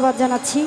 ধন্যবাদ জানাচ্ছি।